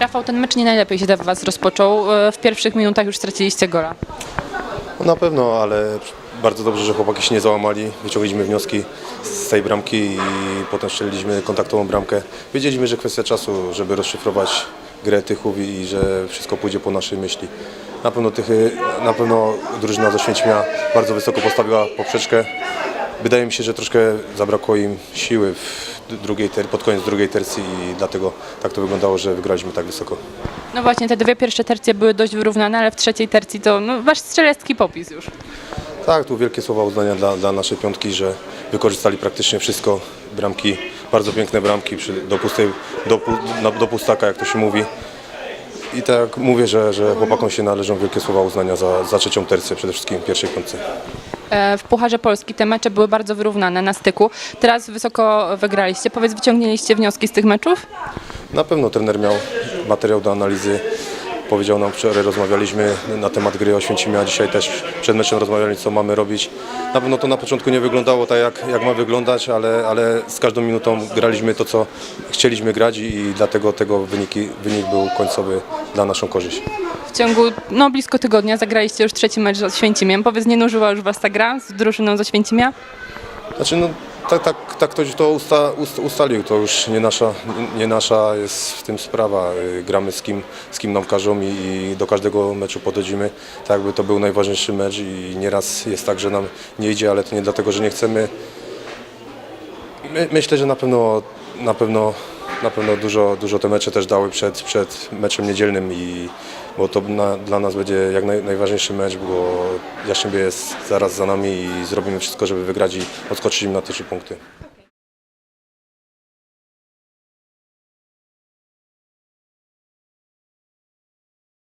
Rafał, ten mecz nie najlepiej się dla Was rozpoczął. E, W pierwszych minutach już straciliście gola. No na pewno, ale bardzo dobrze, że chłopaki się nie załamali. Wyciągnęliśmy wnioski z tej bramki i potem strzeliliśmy kontaktową bramkę. Wiedzieliśmy, że kwestia czasu, żeby rozszyfrować grę Tychów i i że wszystko pójdzie po naszej myśli. Na pewno Tychy, na pewno drużyna ze Święcimia bardzo wysoko postawiła poprzeczkę. Wydaje mi się, że troszkę zabrakło im siły w drugiej ter- pod koniec drugiej tercji i dlatego tak to wyglądało, że wygraliśmy tak wysoko. No właśnie, te dwie pierwsze tercje były dość wyrównane, ale w trzeciej tercji to no, Wasz strzelecki popis już. Tak, tu wielkie słowa uznania dla, dla naszej piątki, że wykorzystali praktycznie wszystko. Bramki, bardzo piękne bramki przy, do, pustej, do, do pustaka, jak to się mówi. I tak mówię, że, że chłopakom się należą wielkie słowa uznania za, za trzecią tercję, przede wszystkim pierwszej piątce. E, W Pucharze Polski te mecze były bardzo wyrównane na styku. Teraz wysoko wygraliście. Powiedz, wyciągnęliście wnioski z tych meczów? Na pewno trener miał materiał do analizy. Powiedział nam wczoraj, rozmawialiśmy na temat gry Oświęcimia, dzisiaj też przed meczem rozmawialiśmy, co mamy robić. Na pewno to na początku nie wyglądało tak, jak, jak ma wyglądać, ale, ale z każdą minutą graliśmy to, co chcieliśmy grać i, i dlatego tego wyniki, wynik był końcowy dla naszą korzyść. W ciągu no, blisko tygodnia zagraliście już trzeci mecz z Święcimiem. Powiedz, nie nużyła już Was ta gra z drużyną ze Święcimia? Znaczy, no, tak, tak, tak ktoś to usta, ust, ustalił, to już nie nasza, nie nasza jest w tym sprawa. Y, Gramy z kim, z kim nam każą i, i do każdego meczu podchodzimy, tak jakby to był najważniejszy mecz i nieraz jest tak, że nam nie idzie, ale to nie dlatego, że nie chcemy. My, myślę, że na pewno, na pewno, na pewno dużo, dużo te mecze też dały przed, przed meczem niedzielnym i bo to na, dla nas będzie jak naj, najważniejszy mecz, bo Jastrzębie jest zaraz za nami i zrobimy wszystko, żeby wygrać i odskoczyć im na te trzy punkty.